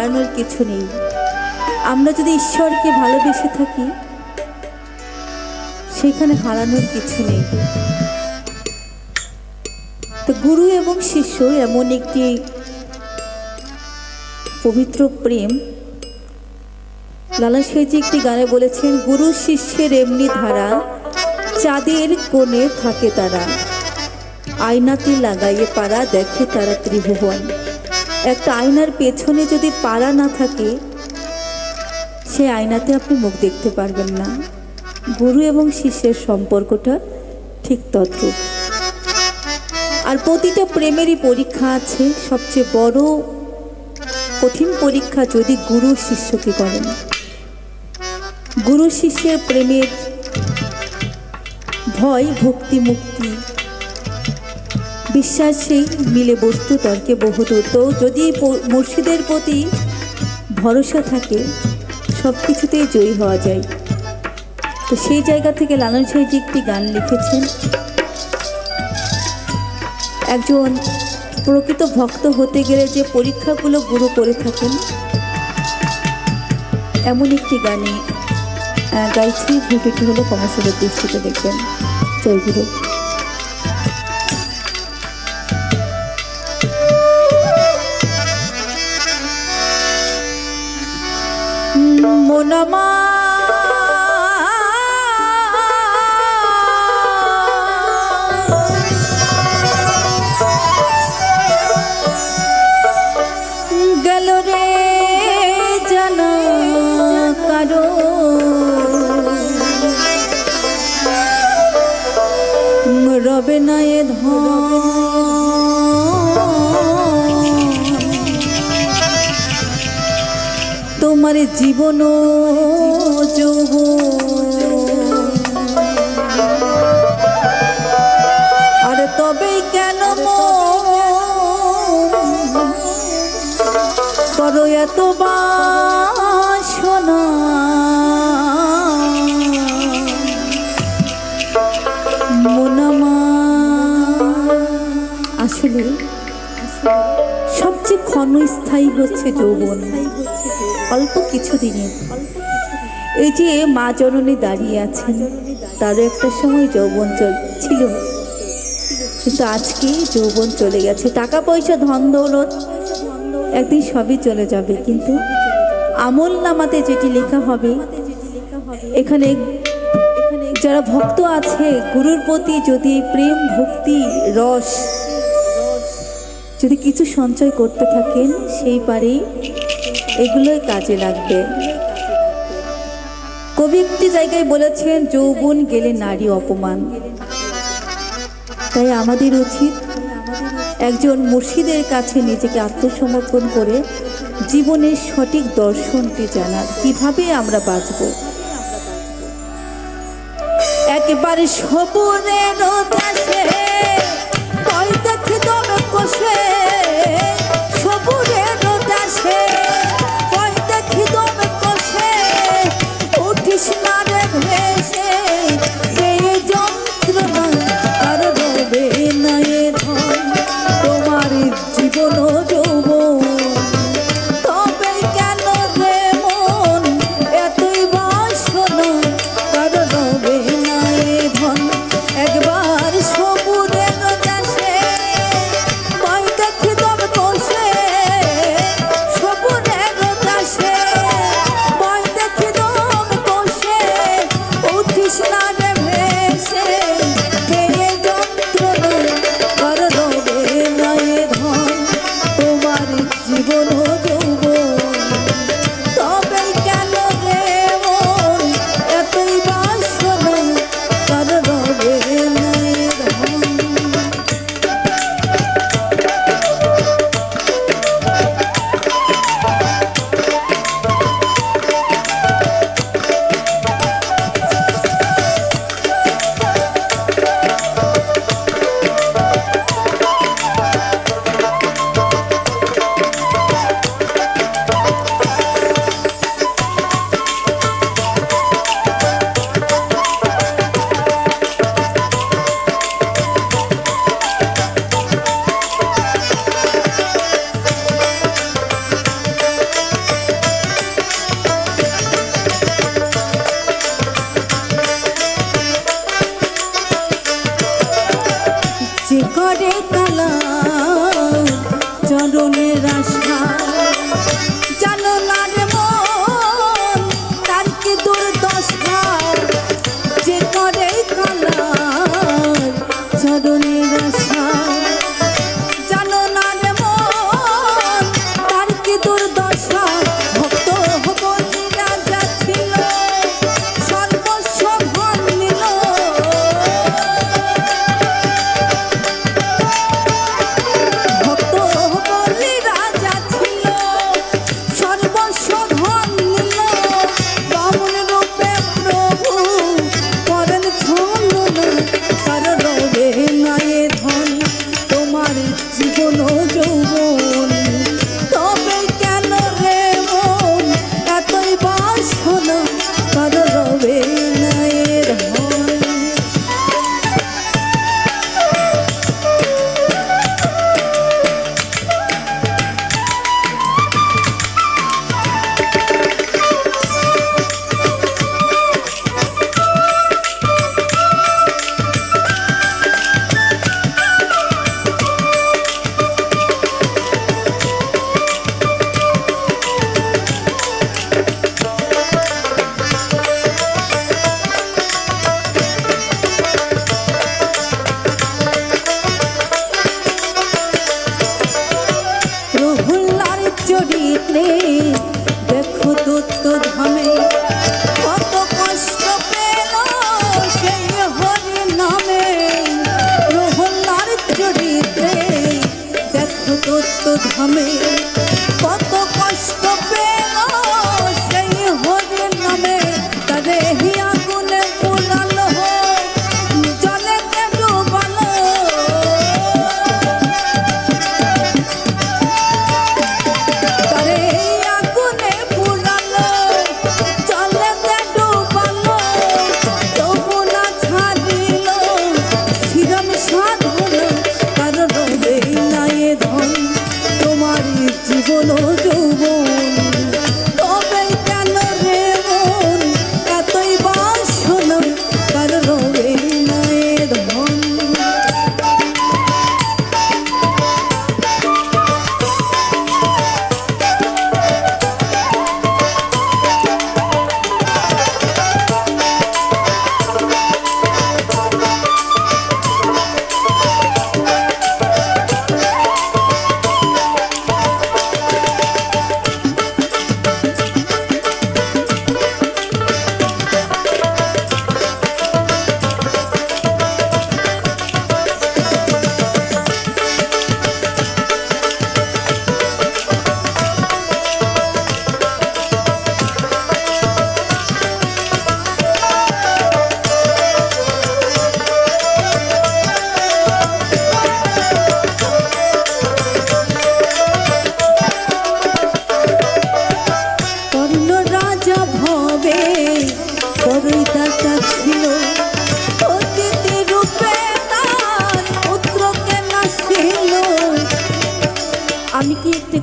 হারানোর কিছু নেই। আমরা যদি ঈশ্বরকে ভালোবেসে থাকি, সেখানে হারানোর কিছু নেই। তো গুরু এবং শিষ্য এমন একটি পবিত্র প্রেম। লালা সেজি একটি গানে বলেছেন, গুরু শিষ্যের এমনি ধারা, চাঁদের কোণে থাকে তারা। আয়নাতে লাগাইয়ে পাড়া দেখে তারা ত্রিভুবন। একটা আয়নার পেছনে যদি পাড়া না থাকে, সে আয়নাতে আপনি মুখ দেখতে পারবেন না। গুরু এবং শিষ্যের সম্পর্কটা ঠিক তদ্রূপ। আর প্রতিটা প্রেমেরই পরীক্ষা আছে। সবচেয়ে বড় কঠিন পরীক্ষা যদি গুরু শিষ্যকে করেন। গুরু শিষ্যের প্রেমের ভয়, ভক্তি, মুক্তি বিশ্বাসেই মিলে বস্তু তর্কে বহুদূর। তো যদি মুর্শিদের প্রতি ভরসা থাকে, সব কিছুতেই জয়ী হওয়া যায়। তো সেই জায়গা থেকে লালন সাহেবজি একটি গান লিখেছেন? একজন প্রকৃত ভক্ত হতে গেলে যে পরীক্ষাগুলো গুরু করে থাকেন, এমন একটি গানে গাইছি ভুলটি হলো কমর্শিয়ালের দৃষ্টিতে দেখবেন। জয় মোনামা গেল রে রবে না এ ধন। তোমার জীবন যৌব আরে তবেই কেন করো এত বাসনা। মোনামা আসলে সবচেয়ে ক্ষণস্থায়ী হচ্ছে যৌবন। অল্প কিছু দিনের এই যে মা জননী দাঁড়িয়ে আছেন, তারও একটা সময় যৌবন ছিল। কিন্তু আজকে যৌবন চলে গেছে। টাকা পয়সা ধন দৌলত একদিন সবই চলে যাবে। কিন্তু আমল নামাতে যেটি লেখা হবে, এখানে যারা ভক্ত আছে, গুরুর প্রতি যদি প্রেম, ভক্তি, রস, যদি কিছু সঞ্চয় করতে থাকেন, সেই পারেই এগুলোই কাজে লাগবে। কবি একটি জায়গায় বলেছেন, যৌবন গেলে নারী অপমান। তাই আমাদের উচিত একজন মুর্শিদের কাছে নিজেকে আত্মসমর্পণ করে জীবনের সঠিক দর্শনটি জানার। কীভাবে আমরা বাঁচব? একেবারে সবুরের দেশে কষে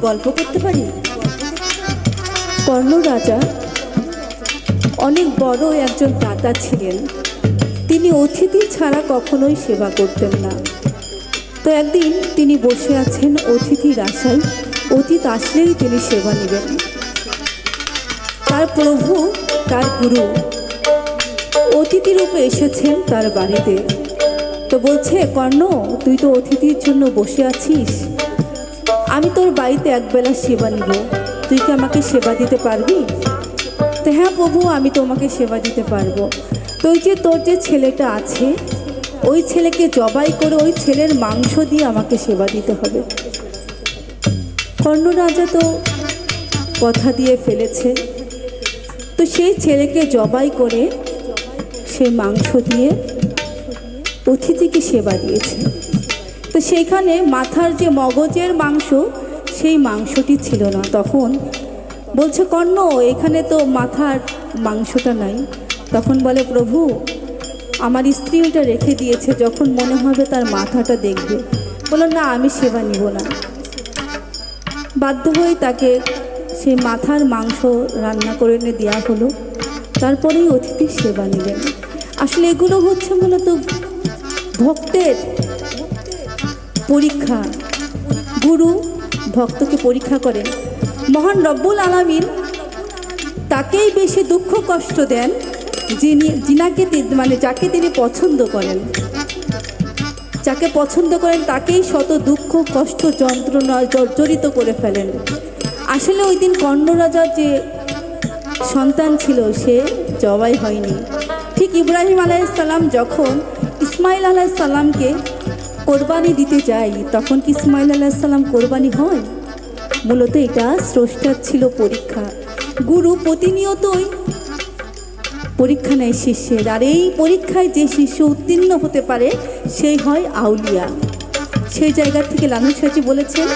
গল্প করতে পারি? কর্ণ রাজা অনেক বড় একজন দাতা ছিলেন। তিনি অতিথি ছাড়া কখনোই সেবা করতেন না। তো একদিন তিনি বসে আছেন অতিথির আশায় অতীত আসলেই তিনি সেবা নেবেন। তার প্রভু, তার গুরু অতিথি রূপে এসেছেন তার বাড়িতে। তো বলছে, কর্ণ, তুই তো অতিথির জন্য বসে আছিস। আমি তোর বাড়িতে একবেলা সেবা নিব। তুই কি আমাকে সেবা দিতে পারবি? তো হ্যাঁ প্রভু, আমি তোমাকে সেবা দিতে পারব। তো ওই যে, তোর যে ছেলেটা আছে, ওই ছেলেকে জবাই করে ওই ছেলের মাংস দিয়ে আমাকে সেবা দিতে হবে। কর্ণ রাজা তো কথা দিয়ে ফেলেছে। তো সেই ছেলেকে জবাই করে সে মাংস দিয়ে অতিথিকে সেবা দিয়েছে। তো সেইখানে মাথার যে মগজের মাংস, সেই মাংসটি ছিল না। তখন বলছে, কর্ণ, এখানে তো মাথার মাংসটা নাই। তখন বলে, প্রভু, আমার স্ত্রী ওটা রেখে দিয়েছে, যখন মনে হবে তার মাথাটা দেখবে। বলল, না, আমি সেবা নিব না। বাধ্য হয়ে তাকে সেই মাথার মাংস রান্না করে এনে দেওয়া হলো। তারপরেই অতিথি সেবা নিলেন। আসলে এগুলো হচ্ছে মূলত ভক্তের পরীক্ষা। গুরু ভক্তকে পরীক্ষা করেন। মহান রব্বুল আলামিন তাকেই বেশি দুঃখ কষ্ট দেন যিনি, যিনাকে মানে যাকে তিনি পছন্দ করেন। যাকে পছন্দ করেন তাকেই শত দুঃখ, কষ্ট, যন্ত্রণা জর্জরিত করে ফেলেন। আসলে ওই দিন কর্ণ রাজার যে সন্তান ছিল, সে জবাই হয়নি। ঠিক ইব্রাহিম আলাইসাল্লাম যখন ইসমাইল আলাইসাল্লামকে কোরবানি দিতে যাই, তখন কি ইসমাইল আলাহিসাল্লাম কোরবানি হয়? মূলত এটা স্রষ্টার ছিল পরীক্ষা। গুরু প্রতিনিয়তই পরীক্ষা নেয় শিষ্যের, আর এই পরীক্ষায় যে শিষ্য উত্তীর্ণ হতে পারে, সেই হয় আউলিয়া। সেই জায়গা থেকে লালু সাজি বলেছেন